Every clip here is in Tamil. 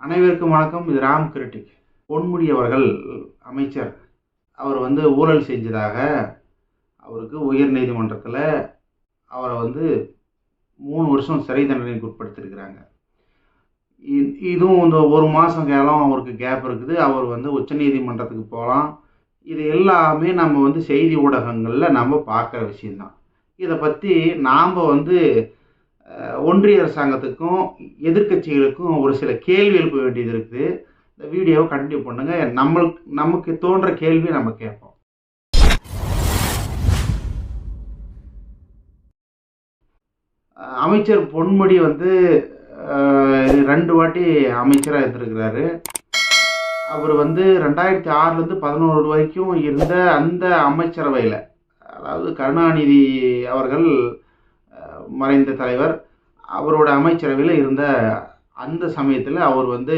அனைவருக்கும் வணக்கம். இது ராம் கிரிட்டிக். பொன்முடி அவர்கள் அமைச்சர். அவர் வந்து ஊழல் செஞ்சதாக அவருக்கு உயர் நீதிமன்றத்தில் அவரை வந்து மூணு வருஷம் சிறை தண்டனைக்கு உட்படுத்தியிருக்கிறாங்க. இ- இதுவும் இந்த ஒரு மாதம் காலம் அவருக்கு கேப் இருக்குது. அவர் வந்து உச்சநீதிமன்றத்துக்கு போகலாம். இது எல்லாமே நம்ம வந்து செய்தி ஊடகங்களில் நம்ம பார்க்குற விஷயந்தான் இதை பற்றி நாம் வந்து ஒன்றிய அரசாங்கத்துக்கும் எதிர்க்கட்சிகளுக்கும் ஒரு சில கேள்வி எழுப்ப வேண்டியது இருக்குது. இந்த வீடியோவை கண்டினியூ பண்ணுங்க. நம்மளுக்கு நமக்கு தோன்ற கேள்வியை நம்ம கேட்போம். அமைச்சர் பொன்முடி வந்து ரெண்டு வாட்டி அமைச்சராக இருந்திருக்கிறாரு. அவர் வந்து ரெண்டாயிரத்தி ஆறுலேருந்து பதினோரு வரைக்கும் இருந்த அந்த அமைச்சரவையில் அதாவது கருணாநிதி அவர்கள் மறைந்த தலைவர் அவரோட அமைச்சரவையில் இருந்த அந்த சமயத்தில் அவர் வந்து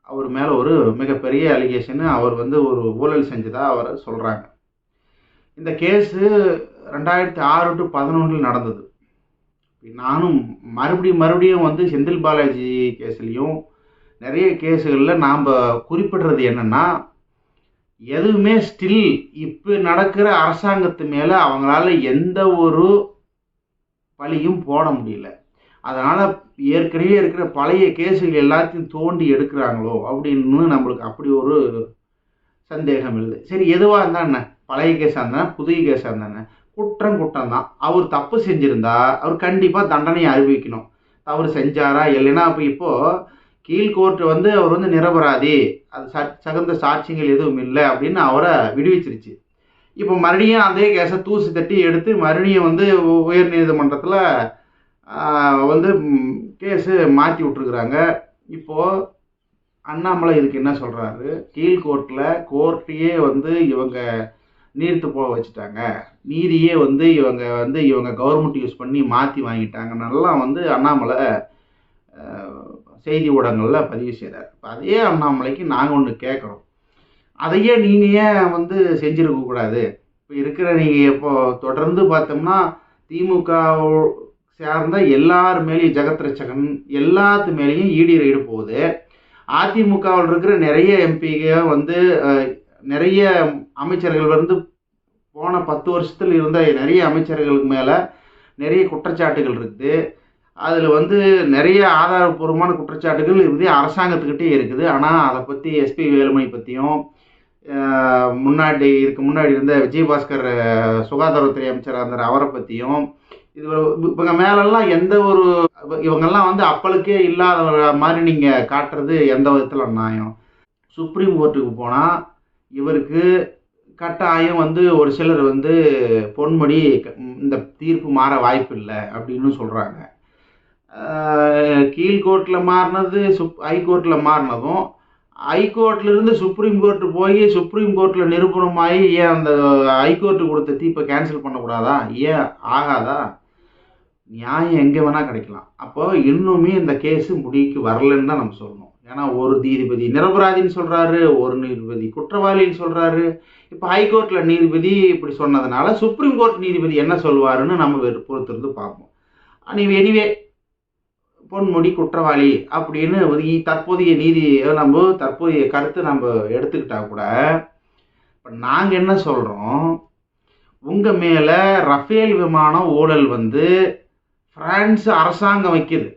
அவர் மேலே ஒரு மிகப்பெரிய அலிகேஷனு அவர் வந்து ஒரு ஊழல் செஞ்சதாக அவர் சொல்கிறாங்க இந்த கேஸு ரெண்டாயிரத்தி ஆறு டு பதினொன்றில் நடந்தது. நானும் மறுபடியும் மறுபடியும் வந்து செந்தில் பாலாஜி கேஸ்லேயும் நிறைய கேஸுகளில் நாம் குறிப்பிடுறது என்னென்னா எதுவுமே ஸ்டில் இப்போ நடக்கிற அரசாங்கத்து மேலே அவங்களால எந்த ஒரு பழியும் போட முடியல. அதனால் ஏற்கனவே இருக்கிற பழைய கேஸுகள் எல்லாத்தையும் தோண்டி எடுக்கிறாங்களோ அப்படின்னு நம்மளுக்கு அப்படி ஒரு சந்தேகம் இல்லை சரி எதுவாக இருந்தால் என்ன? பழைய கேஸாக இருந்தா புதிய கேஸாக இருந்தா என்ன? குற்றம் குற்றம் தான். அவர் தப்பு செஞ்சுருந்தா அவர் கண்டிப்பாக தண்டனையை அறிவிக்கணும். தவறு செஞ்சாரா இல்லைன்னா அப்போ இப்போது கீழ்கோர்ட்டு வந்து அவர் வந்து நிரபராதி. அது ச சகந்த சாட்சியங்கள் எதுவும் இல்லை அப்படின்னு அவரை விடுவிச்சிருச்சு. இப்போ மறுபடியும் அதே கேஸை தூசி தட்டி எடுத்து மறுபடியும் வந்து உயர் நீதிமன்றத்தில் வந்து கேஸு மாற்றி விட்ருக்குறாங்க இப்போது அண்ணாமலை இதுக்கு என்ன சொல்கிறாரு கீழ் கோர்ட்டில் கோர்ட்டையே வந்து இவங்க நீர்த்து போக வச்சுட்டாங்க. நீதியே வந்து இவங்க வந்து இவங்க கவர்மெண்ட் யூஸ் பண்ணி மாற்றி வாங்கிட்டாங்கன்னெல்லாம் வந்து அண்ணாமலை செய்தி ஊடகங்களில் பதிவு செய்கிறார் இப்போ அதே அண்ணாமலைக்கு நாங்கள் ஒன்று கேட்குறோம் அதையே நீங்கள் ஏன் வந்து செஞ்சுருக்கக்கூடாது இப்போ இருக்கிற நீங்கள் இப்போ தொடர்ந்து பார்த்தோம்னா திமுக சேர்ந்த எல்லார் மேலேயும் ஜெகத் ரட்சகன் எல்லாத்து மேலேயும் ஈடி ரைடு போகுது. அதிமுகவில் இருக்கிற நிறைய எம்பிக வந்து நிறைய அமைச்சர்கள் வந்து போன பத்து வருஷத்தில் இருந்த நிறைய அமைச்சர்களுக்கு மேலே நிறைய குற்றச்சாட்டுகள் இருக்குது. அதில் வந்து நிறைய ஆதாரப்பூர்வமான குற்றச்சாட்டுகள் இறுதி அரசாங்கத்துக்கிட்டே இருக்குது. ஆனால் அதை பற்றி எஸ்பி வேலுமணி பற்றியும் முன்னாடி இதுக்கு முன்னாடி இருந்த விஜயபாஸ்கர் சுகாதாரத்துறை அமைச்சராக இருந்தார் அவரை பற்றியும் இது இவங்க மேலெல்லாம் எந்த ஒரு இவங்கெல்லாம் வந்து அப்பளுக்கே இல்லாத மாதிரி நீங்கள் காட்டுறது எந்த விதத்தில் நியாயம் சுப்ரீம் கோர்ட்டுக்கு போனால் இவருக்கு கட்டாயம் வந்து ஒரு சிலர் வந்து பொன்மொழி இந்த தீர்ப்பு மாற வாய்ப்பு இல்லை அப்படின்னு சொல்கிறாங்க கீழ்கோர்ட்டில் மாறினது சுப் ஹைகோர்ட்டில் மாறினதும் ஹைகோர்ட்லேருந்து சுப்ரீம் கோர்ட்டு போய் சுப்ரீம் கோர்ட்டில் நிரூபணமாகி ஏன் அந்த ஹைகோர்ட்டு கொடுத்த தீர்ப்பை கேன்சல் பண்ணக்கூடாதா? ஏன்? ஆகாதா? நியாயம் எங்கே வேணால் கிடைக்கலாம். அப்போ இன்னுமே இந்த கேஸு முடிக்கு வரலன்னு தான் நம்ம சொல்லணும். ஏன்னா ஒரு நீதிபதி நிரபராதின்னு சொல்கிறாரு ஒரு நீதிபதி குற்றவாளின்னு சொல்கிறாரு இப்போ ஹைகோர்ட்டில் நீதிபதி இப்படி சொன்னதுனால சுப்ரீம் கோர்ட் நீதிபதி என்ன சொல்லுவாருன்னு நம்ம பொறுத்திருந்து பார்ப்போம். நீ எனிவே பொன்முடி குற்றவாளி அப்படின்னு தற்போதைய நீதி நம்ம தற்போதைய கருத்து நம்ம எடுத்துக்கிட்டா கூட இப்போ நாங்கள் என்ன சொல்கிறோம் உங்கள் மேலே ரஃபேல் விமான ஊழல் வந்து ஃப்ரான்ஸ் அரசாங்கம் வைக்குது.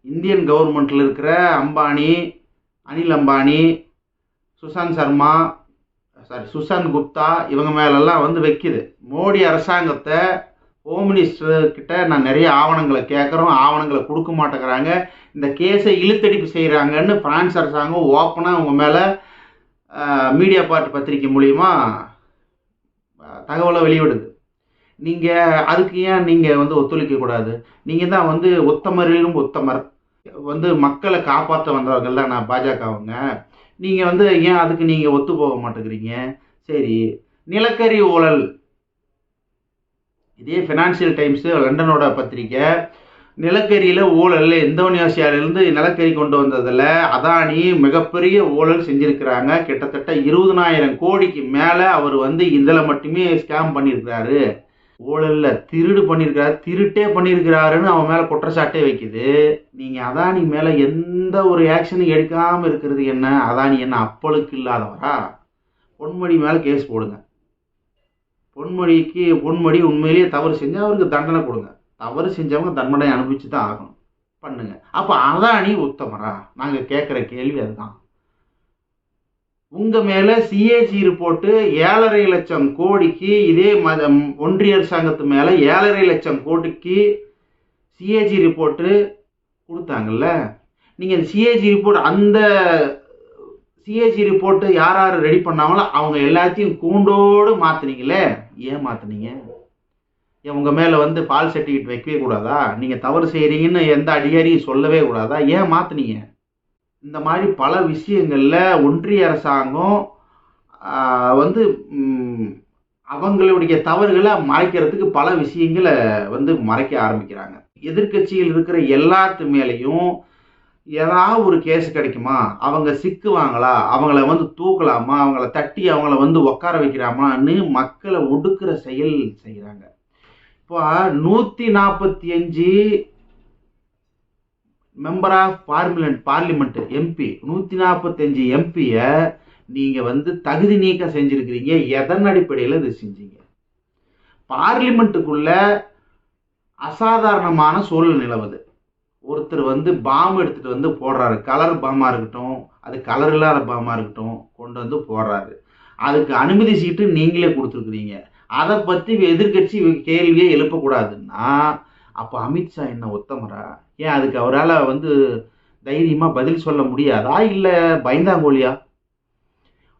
இந்தியன் கவர்மெண்ட்டில் இருக்கிற அம்பானி அனில் அம்பானி சுஷாந்த் சர்மா சாரி சுஷாந்த் குப்தா இவங்க மேலெல்லாம் வந்து வைக்குது. மோடி அரசாங்கத்தை ஹோம் மினிஸ்டர் கிட்ட நான் நிறைய ஆவணங்களை கேட்குறோம் ஆவணங்களை கொடுக்க மாட்டேங்கிறாங்க. இந்த கேஸை இழுத்தடிப்பு செய்கிறாங்கன்னு பிரான்ஸ் அரசாங்கம் ஓப்பனாக அவங்க மேலே மீடியா பார்ட் பத்திரிக்கை மூலிமா தகவலை வெளியிடுது. நீங்கள் அதுக்கு ஏன் நீங்கள் வந்து ஒத்துழைக்க கூடாது? நீங்கள் தான் வந்து ஒத்தமரிலும் ஒத்தமர். வந்து மக்களை காப்பாற்ற வந்தவங்க தான் நான் பாஜகவங்க. நீங்கள் வந்து ஏன் அதுக்கு நீங்கள் ஒத்து போக மாட்டேங்கிறீங்க? சரி நிலக்கரி ஊழல் இதே ஃபினான்சியல் டைம்ஸு லண்டனோட பத்திரிக்கை. நிலக்கரியில் ஊழல் இந்தோனேசியாவிலேருந்து நிலக்கரி கொண்டு வந்ததில் அதானி மிகப்பெரிய ஊழல் செஞ்சுருக்கிறாங்க. கிட்டத்தட்ட இருபதனாயிரம் கோடிக்கு மேலே அவர் வந்து இதில் மட்டுமே ஸ்கேம் பண்ணியிருக்கிறாரு ஊழலில் திருடு பண்ணியிருக்கிறாரு திருட்டே பண்ணியிருக்கிறாருன்னு அவன் மேலே குற்றச்சாட்டே வைக்குது. நீங்கள் அதானி மேலே எந்த ஒரு ஆக்ஷனும் எடுக்காமல் இருக்கிறது என்ன? அதானி என்ன அப்பளுக்கு இல்லாதவரா? பொன்மொழி மேலே கேஸ் போடுங்க. பொன்மொழிக்கு பொன்மொழி உண்மையிலேயே தவறு செஞ்சால் அவருக்கு தண்டனை கொடுங்க. தவறு செஞ்சவங்க தண்டனை அனுபவிச்சு தான் ஆகணும். பண்ணுங்க. அப்போ அதானி உத்தமரா? நாங்கள் கேட்குற கேள்வி அதுதான். உங்கள் மேலே சிஏஜி ரிப்போர்ட்டு ஏழரை லட்சம் கோடிக்கு இதே மத ஒன்றிய அரசாங்கத்து மேலே ஏழரை லட்சம் கோடிக்கு சிஏஜி ரிப்போர்ட்டு கொடுத்தாங்கல்ல? நீங்கள் சிஏஜி ரிப்போர்ட் அந்த சிஏஜி ரிப்போர்ட்டு யார் யார் ரெடி பண்ணாங்களோ அவங்க எல்லாத்தையும் கூண்டோடு மாற்றினீங்களே ஏன் மாற்றினீங்க ஏன் உங்க வந்து பால் சர்டிஃபிகேட் வைக்கவே கூடாதா? நீங்கள் தவறு செய்கிறீங்கன்னு எந்த அதிகாரியும் சொல்லவே கூடாதா? ஏன் மாற்றினீங்க இந்த மாதிரி பல விஷயங்களில் ஒன்றிய அரசாங்கம் வந்து அவங்களுடைய தவறுகளை மறைக்கிறதுக்கு பல விஷயங்களை வந்து மறைக்க ஆரம்பிக்கிறாங்க. எதிர்க்கட்சியில் இருக்கிற எல்லாத்து மேலேயும் ஏதாவது ஒரு கேஸ் கிடைக்குமா? அவங்க சிக்குவாங்களா? அவங்கள வந்து தூக்கலாமா? அவங்கள தட்டி அவங்கள வந்து உட்கார வைக்கிறாமான்னு மக்களை ஒடுக்கிற செயல் செய்கிறாங்க இப்போ நூற்றி நாற்பத்தி அஞ்சு member of parliament parliament MP நூற்றி நாற்பத்தஞ்சு எம்பியை நீங்கள் வந்து தகுதி நீக்கம் செஞ்சுருக்கிறீங்க. எதன் அடிப்படையில் இது செஞ்சீங்க? பார்லிமெண்ட்டுக்குள்ள அசாதாரணமான சூழல் நிலவுது. ஒருத்தர் வந்து பாம்பு எடுத்துகிட்டு வந்து போடுறாரு. கலர் பாமாக இருக்கட்டும் அது கலர் இல்லாத பாமாக இருக்கட்டும் கொண்டு வந்து போடுறாரு. அதுக்கு அனுமதி சீட்டு நீங்களே கொடுத்துருக்குறீங்க. அதை பற்றி எதிர்க்கட்சி கேள்வியே எழுப்பக்கூடாதுன்னா அப்போ அமித்ஷா என்ன ஒத்தமரா? ஏன் அதுக்கு அவரால் வந்து தைரியமாக பதில் சொல்ல முடியாதா? இல்லை பயந்தாங்கோலியா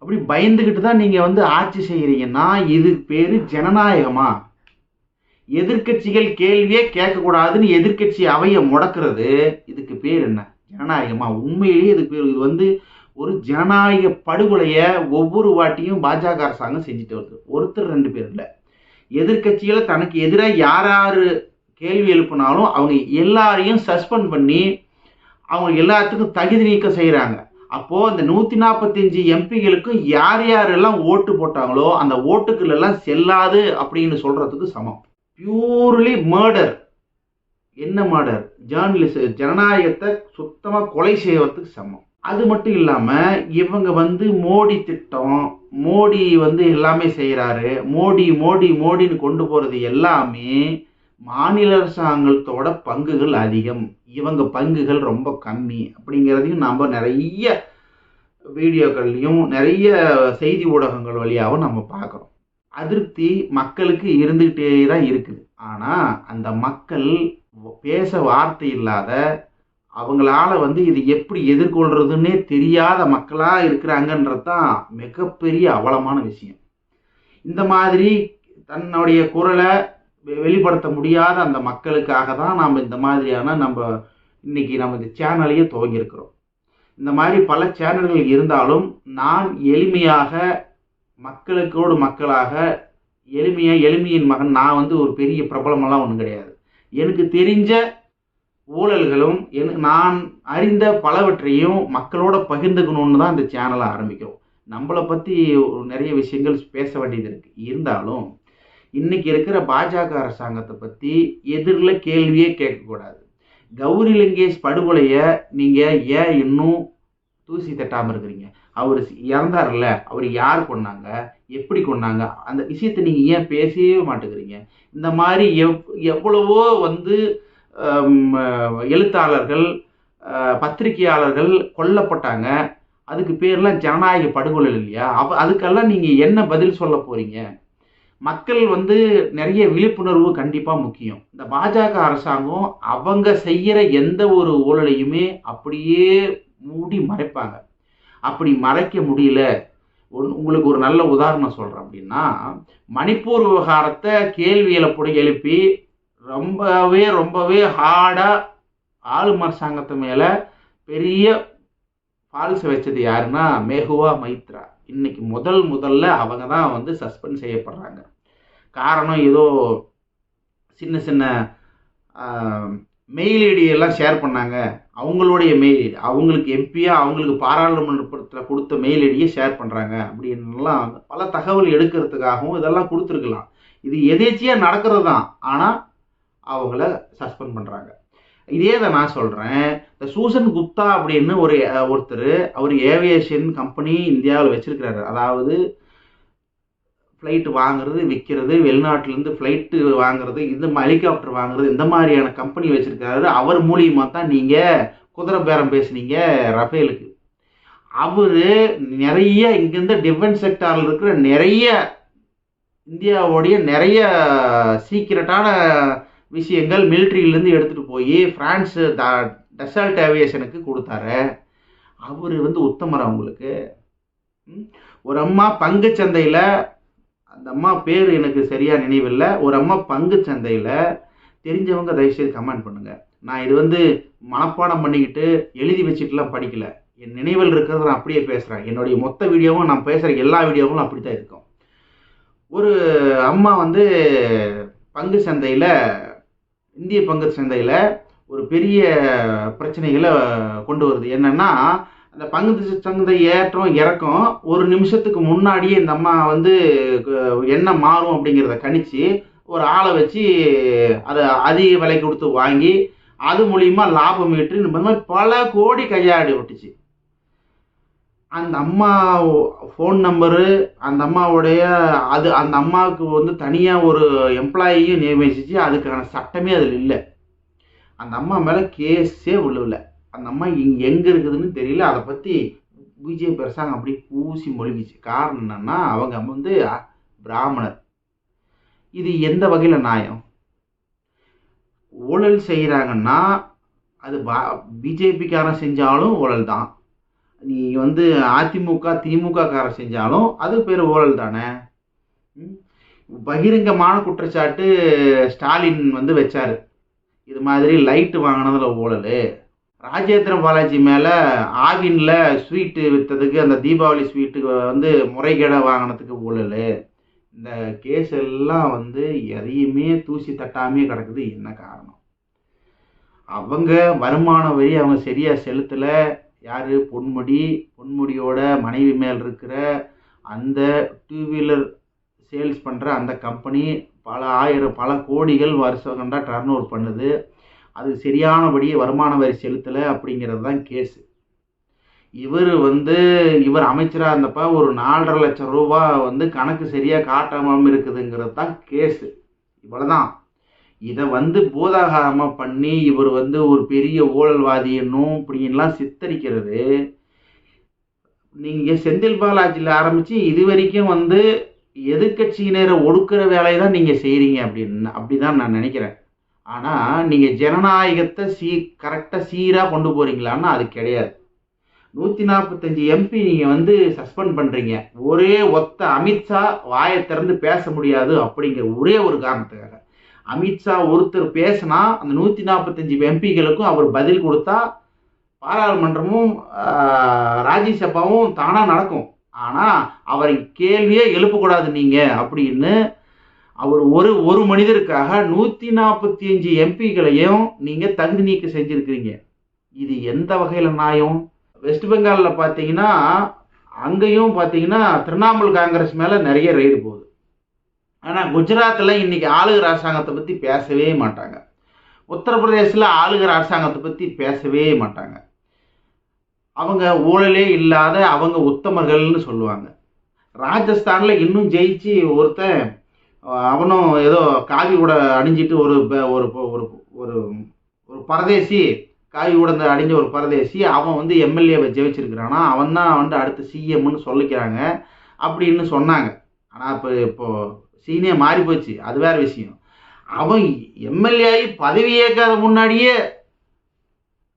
அப்படி பயந்துக்கிட்டு தான் நீங்கள் வந்து ஆட்சி செய்கிறீங்கன்னா இது பேர் ஜனநாயகமா? எதிர்க்கட்சிகள் கேள்வியே கேட்கக்கூடாதுன்னு எதிர்க்கட்சி அவையை முடக்கிறது. இதுக்கு பேர் என்ன? ஜனநாயகமா? உண்மையிலேயே இதுக்கு பேர் இது வந்து ஒரு ஜனநாயக படுகொலையை ஒவ்வொரு வாட்டியும் பாஜக அரசாங்கம் செஞ்சுட்டு வருது. ஒருத்தர் ரெண்டு பேர் இல்லை. எதிர்க்கட்சிகளை தனக்கு எதிராக யார் யார் கேள்வி எழுப்பினாலும் அவங்க எல்லாரையும் சஸ்பெண்ட் பண்ணி அவங்க எல்லாத்துக்கும் தகுதி நீக்கம் செய்கிறாங்க அப்போது இந்த நூற்றி நாற்பத்தஞ்சு எம்பிகளுக்கும் யார் யாரெல்லாம் ஓட்டு போட்டாங்களோ அந்த ஓட்டுக்கள் எல்லாம் செல்லாது அப்படின்னு சொல்கிறதுக்கு சமம். பியூர்லி மர்டர் என்ன மர்டர் ஜேர்னலிஸ்ட் ஜனநாயகத்தை சுத்தமாக கொலை செய்வதுக்கு சமம். அது மட்டும் இல்லாமல் இவங்க வந்து மோடி திட்டம் மோடி வந்து எல்லாமே செய்கிறாரு மோடி மோடி மோடின்னு கொண்டு போகிறது எல்லாமே மாநில அரசாங்கத்தோட பங்குகள் அதிகம். இவங்க பங்குகள் ரொம்ப கம்மி. அப்படிங்கிறதையும் நாம் நிறைய வீடியோக்கள்லையும் நிறைய செய்தி ஊடகங்கள் வழியாகவும் நம்ம பார்க்குறோம். அதிருப்தி மக்களுக்கு இருந்துக்கிட்டே தான் இருக்குது. ஆனால் அந்த மக்கள் பேச வார்த்தை இல்லாத அவங்களால வந்து இது எப்படி எதிர்கொள்றதுன்னே தெரியாத மக்களாக இருக்கிறாங்கன்றது தான் மிகப்பெரிய அவலமான விஷயம். இந்த மாதிரி தன்னுடைய குரலை வெ- வெளிப்படுத்த முடியாத அந்த மக்களுக்காக தான் நாம் இந்த மாதிரியான நம்ம இன்னைக்கு நம்ம இந்த சேனலையே துவங்கியிருக்கிறோம். இந்த மாதிரி பல சேனல்கள் இருந்தாலும் நான் எளிமையாக மக்களுக்கோடு மக்களாக எளிமையாக எளிமையின் மகன் நான் வந்து ஒரு பெரிய பிரபலமெல்லாம் ஒன்றும் கிடையாது. எனக்கு தெரிஞ்ச ஊழல்களும் எனக்கு நான் அறிந்த பலவற்றையும் மக்களோட பகிர்ந்துக்கணும்னு தான் இந்த சேனலை ஆரம்பிக்கிறோம். நம்மளை பற்றி நிறைய விஷயங்கள் பேச வேண்டியது இருக்குது இருந்தாலும் இன்றைக்கி இருக்கிற பாஜக அரசாங்கத்தை பற்றி எதிரில் கேள்வியே கேட்கக்கூடாது. கௌரி லங்கேஷ் படுகொலையை நீங்கள் ஏன் இன்னும் தூசி தட்டாமல் இருக்கிறீங்க. அவர் இறந்தார்ல அவர் யார் கொன்னாங்க எப்படி கொன்னாங்க அந்த விஷயத்தை நீங்கள் ஏன் பேசவே மாட்டேங்கிறீங்க? இந்த மாதிரி எவ் எவ்வளவோ வந்து எழுத்தாளர்கள் பத்திரிகையாளர்கள் கொல்லப்பட்டாங்க. அதுக்கு பேர்லாம் ஜனநாயக படுகொலை இல்லையா? அப்போ அதுக்கெல்லாம் நீங்கள் என்ன பதில் சொல்ல போகிறீங்க மக்கள் வந்து நிறைய விழிப்புணர்வு கண்டிப்பாக முக்கியம். இந்த பாஜக அரசாங்கம் அவங்க செய்கிற எந்த ஒரு ஊழலையுமே அப்படியே மூடி மறைப்பாங்க. அப்படி மறைக்க முடியல. ஒன்- உங்களுக்கு ஒரு நல்ல உதாரணம் சொல்கிறேன் அப்படின்னா மணிப்பூர் விவகாரத்தை கேள்வி எழுப்படி எழுப்பி ரொம்பவே ரொம்பவே ஹார்டாக ஆளும் அரசாங்கத்து மேலே பெரிய ஃபால்ஸ் வச்சது யாருன்னா மேகுவா மைத்ரா. இன்னைக்கு முதல் முதல்ல அவங்க தான் வந்து சஸ்பெண்ட் செய்யப்படுறாங்க. காரணம் ஏதோ சின்ன சின்ன மெயில் ஐடியெல்லாம் ஷேர் பண்ணாங்க. அவங்களுடைய மெயில் ஐடி அவங்களுக்கு எம்பியா அவங்களுக்கு பாராளுமன்றத்தில் கொடுத்த மெயில் ஐடியை ஷேர் பண்ணுறாங்க அப்படின்லாம் பல தகவல் எடுக்கிறதுக்காகவும் இதெல்லாம் கொடுத்துருக்கலாம். இது எதேச்சியாக நடக்கிறது தான் ஆனால் அவங்கள சஸ்பெண்ட் பண்ணுறாங்க இதே தான் நான் சொல்கிறேன் இந்த சூசன் குப்தா அப்படின்னு ஒரு ஒருத்தர் அவர் ஏவியேஷன் கம்பெனி இந்தியாவில் வச்சுருக்கிறாரு. அதாவது ஃப்ளைட் வாங்குறது விற்கிறது வெளிநாட்டிலேருந்து ஃப்ளைட்டு வாங்குறது இந்த ஹெலிகாப்டர் வாங்குறது இந்த மாதிரியான கம்பெனி வச்சுருக்காரு. அவர் மூலியமாக தான் நீங்கள் குதிரை பேரம் பேசுனீங்க ரஃபேலுக்கு. அவர் நிறைய இங்கேருந்து டிஃபென்ஸ் செக்டாரில் இருக்கிற நிறைய இந்தியாவுடைய நிறைய சீக்கிரட்டான விஷயங்கள் மிலிட்ரியிலேருந்து எடுத்துகிட்டு போய் ஃப்ரான்ஸ் த டசால்ட் ஏவியேஷனுக்கு கொடுத்தாரு. அவர் வந்து உத்தமர் அவங்களுக்கு. ஒரு அம்மா பங்கு சந்தையில் அந்த அம்மா பேர் எனக்கு சரியாக நினைவில்லை. ஒரு அம்மா பங்கு சந்தையில் தெரிஞ்சவங்க தயவுசெய்து கமெண்ட் பண்ணுங்கள் நான் இது வந்து மனப்பாடம் பண்ணிக்கிட்டு எழுதி வச்சுட்டுலாம் படிக்கல. என் நினைவில் இருக்கிறத நான் அப்படியே பேசுகிறேன் என்னுடைய மொத்த வீடியோவும் நான் பேசுகிற எல்லா வீடியோவும் அப்படி தான் இருக்கும். ஒரு அம்மா வந்து பங்கு சந்தையில் இந்திய பங்கு சந்தையில் ஒரு பெரிய பிரச்சனைகளை கொண்டு வருது. என்னென்னா அந்த பங்கு சந்தை ஏற்றம் இறக்கம் ஒரு நிமிஷத்துக்கு முன்னாடியே இந்த அம்மா வந்து என்ன மாறும் அப்படிங்கிறத கணிச்சு ஒரு ஆளை வச்சு அதை அதிக விலை கொடுத்து வாங்கி அது மூலியமா லாபம் ஈட்டு இந்த மாதிரி பல கோடி கையாடி விட்டுச்சு. அந்த அம்மா ஃபோன் நம்பரு அந்த அம்மாவுடைய அது அந்த அம்மாவுக்கு வந்து தனியாக ஒரு எம்ப்ளாயியும் நியமிச்சிச்சு. அதுக்கான சட்டமே அதில் இல்லை. அந்த அம்மா மேலே கேஸே விழுவல. அந்த அம்மா இங்கே எங்கே இருக்குதுன்னு தெரியல. அதை பற்றி பிஜேபி அரசாங்கம் அப்படி பூசி மொழிகிச்சு. காரணம் என்னன்னா அவங்க வந்து பிராமணர். இது எந்த வகையில் நியாயம்? ஊழல் செய்கிறாங்கன்னா அது பா பிஜேபிக்காரன் செஞ்சாலும் ஊழல் தான். நீ வந்து அதிமுக திமுக காரன் செஞ்சாலும் அது பேர் ஊழல் தானே? பகிரங்கமான குற்றச்சாட்டு ஸ்டாலின் வந்து வச்சார். இது மாதிரி லைட்டு வாங்கினதில் ஊழல். ராஜேந்திர பாலாஜி மேலே ஆவினில் ஸ்வீட்டு விற்றதுக்கு அந்த தீபாவளி ஸ்வீட்டுக்கு வந்து முறைகேடாக வாங்கினதுக்கு ஊழல். இந்த கேஸ் எல்லாம் வந்து எதையுமே தூசி தட்டாமே கிடக்குது. என்ன காரணம்? அவங்க வருமான வரி அவங்க சரியாக செலுத்தலை. யார்? பொன்முடி. பொன்முடியோட மனைவி மேல் இருக்கிற அந்த டூ வீலர் சேல்ஸ் பண்ணுற அந்த கம்பெனி பல ஆயிரம் பல கோடிகள் வருஷம் கண்டா டர்ன் ஓவர் பண்ணுது. அது சரியானபடியே வருமான வரி செலுத்தலை அப்படிங்கிறது தான் கேஸு. இவர் வந்து இவர் அமைச்சராக இருந்தப்ப ஒரு நாலரை லட்சம் ரூபா வந்து கணக்கு சரியாக காட்டாமல் இருக்குதுங்கிறது தான் கேஸு. இவ்வளோதான் இதை வந்து பூதாகாரமாக பண்ணி இவர் வந்து ஒரு பெரிய ஊழல்வாதி என்னும் இப்படின்லாம் சித்தரிக்கிறது. நீங்கள் செந்தில் பாலாஜியில் ஆரம்பித்து இது வரைக்கும் வந்து எதிர்க்கட்சியினரை ஒடுக்குற வேலையை தான் நீங்கள் செய்கிறீங்க அப்படின்னு அப்படி தான் நான் நினைக்கிறேன். ஆனால் நீங்கள் ஜனநாயகத்தை சீ கரெக்டாக சீராக கொண்டு போகிறீங்களான்னா அது கிடையாது. நூற்றி நாற்பத்தஞ்சு எம்பி நீங்கள் வந்து சஸ்பெண்ட் பண்ணுறீங்க ஒரே ஒத்த அமித்ஷா வாயை திறந்து பேச முடியாது அப்படிங்கிற ஒரே ஒரு காரணத்துக்காக. அமித்ஷா ஒருத்தர் பேசினா அந்த நூற்றி நாற்பத்தஞ்சு எம்பிகளுக்கும் அவர் பதில் கொடுத்தா பாராளுமன்றமும் ராஜ்யசபாவும் தானாக நடக்கும். ஆனால் அவரை கேள்வியே எழுப்பக்கூடாது நீங்கள் அப்படின்னு அவர் ஒரு ஒரு மனிதருக்காக நூற்றி நாற்பத்தி அஞ்சு எம்பிகளையும் நீங்கள் தகுதி நீக்கம் செஞ்சுருக்கிறீங்க. இது எந்த வகையில் நியாயம்? வெஸ்ட் பெங்காலில் பார்த்தீங்கன்னா அங்கேயும் பார்த்தீங்கன்னா திரிணாமுல் காங்கிரஸ் மேலே நிறைய ரெய்டு போகுது. ஆனால் குஜராத்தில் இன்னைக்கு ஆளுகிற அரசாங்கத்தை பற்றி பேசவே மாட்டாங்க. உத்தரப்பிரதேசில் ஆளுகிற அரசாங்கத்தை பற்றி பேசவே மாட்டாங்க. அவங்க ஊழலே இல்லாத அவங்க உத்தமர்கள்னு சொல்லுவாங்க. ராஜஸ்தானில் இன்னும் ஜெயிச்சு ஒருத்தன் அவனும் ஏதோ காவி கூட அணிஞ்சிட்டு ஒரு ஒரு ஒரு ஒரு ஒரு பரதேசி காவி உடந்து அடிஞ்ச ஒரு பரதேசி அவன் வந்து எம்எல்ஏவை ஜெயிச்சிருக்கிறானா அவன் தான் வந்து அடுத்து சிஎம்னு சொல்லிக்கிறாங்க அப்படின்னு சொன்னாங்க. ஆனால் இப்போ இப்போ சீனே மாறி போச்சு. அது வேற விஷயம். அவன் எம்எல்ஏ ஆகி பதவி ஏற்காத முன்னாடியே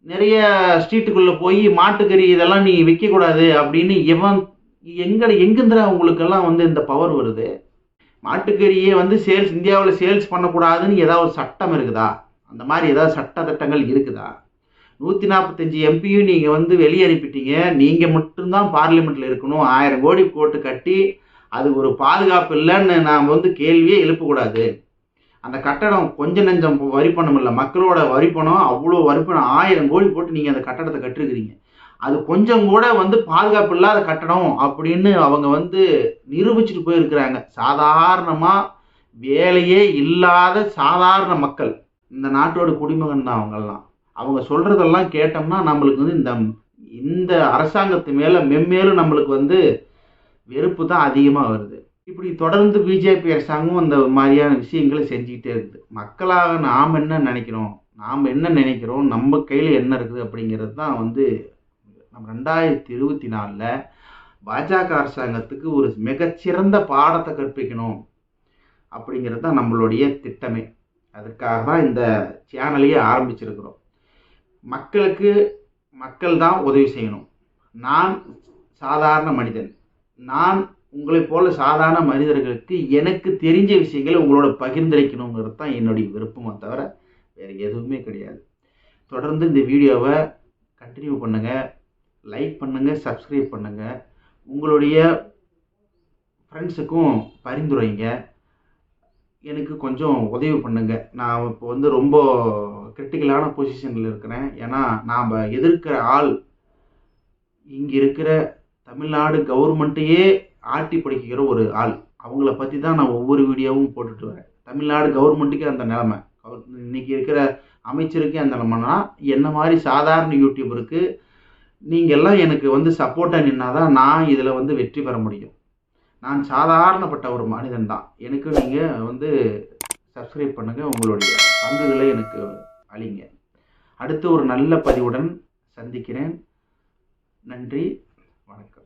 நிறைய ஸ்ட்ரீட்டுக்குள்ளே போய் மாட்டுக்கறி இதெல்லாம் நீ விற்கக்கூடாது அப்படின்னு இவன் எங்கட எங்கேந்திரா உங்களுக்கெல்லாம் வந்து இந்த பவர் வருது? மாட்டுக்கறியே வந்து சேல்ஸ் இந்தியாவில் சேல்ஸ் பண்ணக்கூடாதுன்னு ஏதாவது ஒரு சட்டம் இருக்குதா? அந்த மாதிரி ஏதாவது சட்ட திட்டங்கள் இருக்குதா நூற்றி நாற்பத்தஞ்சு எம்பியும் நீங்கள் வந்து வெளியே அனுப்பிட்டீங்க நீங்கள் மட்டும்தான் பார்லிமெண்ட்டில் இருக்கணும். ஆயிரம் கோடி போட்டு கட்டி அது ஒரு பாதுகாப்பு இல்லைன்னு நாம் வந்து கேள்வியே எழுப்பக்கூடாது. அந்த கட்டடம் கொஞ்சம் நெஞ்சம் வரி பணம் இல்லை. மக்களோட வரி பணம் அவ்வளோ வரி பணம் ஆயிரம் கோடி போட்டு நீங்கள் அந்த கட்டடத்தை கட்டிருக்கிறீங்க. அது கொஞ்சம் கூட வந்து பாதுகாப்பு இல்லாத கட்டணம் அப்படின்னு அவங்க வந்து நிரூபிச்சுட்டு போயிருக்கிறாங்க. சாதாரணமாக வேலையே இல்லாத சாதாரண மக்கள். இந்த நாட்டோட குடிமகன் தான் அவங்கெல்லாம். அவங்க சொல்கிறதெல்லாம் கேட்டோம்னா நம்மளுக்கு வந்து இந்த இந்த அரசாங்கத்து மேலே மென்மேலும் நம்மளுக்கு வந்து வெறுப்பு தான் அதிகமாக வருது. இப்படி தொடர்ந்து பிஜேபி அரசாங்கம் அந்த மாதிரியான விஷயங்களை செஞ்சுக்கிட்டே இருக்குது. மக்களாக நாம் என்ன நினைக்கிறோம்? நாம் என்ன நினைக்கிறோம்? நம்ம கையில் என்ன இருக்குது அப்படிங்கிறது தான் வந்து நம்ம ரெண்டாயிரத்தி இருபத்தி நாலில் பாஜக அரசாங்கத்துக்கு ஒரு மிகச்சிறந்த பாடத்தை கற்பிக்கணும் அப்படிங்கிறது தான் நம்மளுடைய திட்டமே. அதுக்காக தான் இந்த சேனலையே ஆரம்பிச்சிருக்கிறோம். மக்களுக்கு மக்கள் தான் உதவி செய்யணும். நான் சாதாரண மனிதன். நான் உங்களை போல சாதாரண மனிதர்களுக்கு எனக்கு தெரிஞ்ச விஷயங்களை உங்களோட பகிர்ந்தளிக்கணுங்கிறது தான் என்னுடைய விருப்பமே தவிர வேறு எதுவுமே கிடையாது. தொடர்ந்து இந்த வீடியோவை கண்டினியூ பண்ணுங்கள் லைக் பண்ணுங்கள் சப்ஸ்கிரைப் பண்ணுங்கள் உங்களுடைய ஃப்ரெண்ட்ஸுக்கும் பரிந்துரைங்க. எனக்கு கொஞ்சம் உதவி பண்ணுங்கள் நான் இப்போ வந்து ரொம்ப கிரிட்டிக்கலான பொசிஷனில் இருக்கிறேன். ஏன்னா நாம் எதிர்க்கிற ஆள் இங்கே இருக்கிற தமிழ்நாடு கவர்மெண்ட்டையே ஆட்டி படிக்கிற ஒரு ஆள். அவங்கள பற்றி தான் நான் ஒவ்வொரு வீடியோவும் போட்டுட்டு வரேன். தமிழ்நாடு கவர்மெண்ட்டுக்கே அந்த நிலமை. இன்றைக்கி இன்னைக்கு இருக்கிற அமைச்சருக்கே அந்த நிலமைனா என்ன மாதிரி சாதாரண யூடியூபருக்கு நீங்கள் எல்லாம் எனக்கு வந்து சப்போர்ட்டாக நின்னாதான் நான் இதில் வந்து வெற்றி பெற முடியும். நான் சாதாரணப்பட்ட ஒரு மனிதன் தான். எனக்கு நீங்கள் வந்து சப்ஸ்கிரைப் பண்ணுங்கள் உங்களுடைய பங்குகளை எனக்கு அளிங்க. அடுத்து ஒரு நல்ல பதிவுடன் சந்திக்கிறேன். நன்றி வணக்கம்.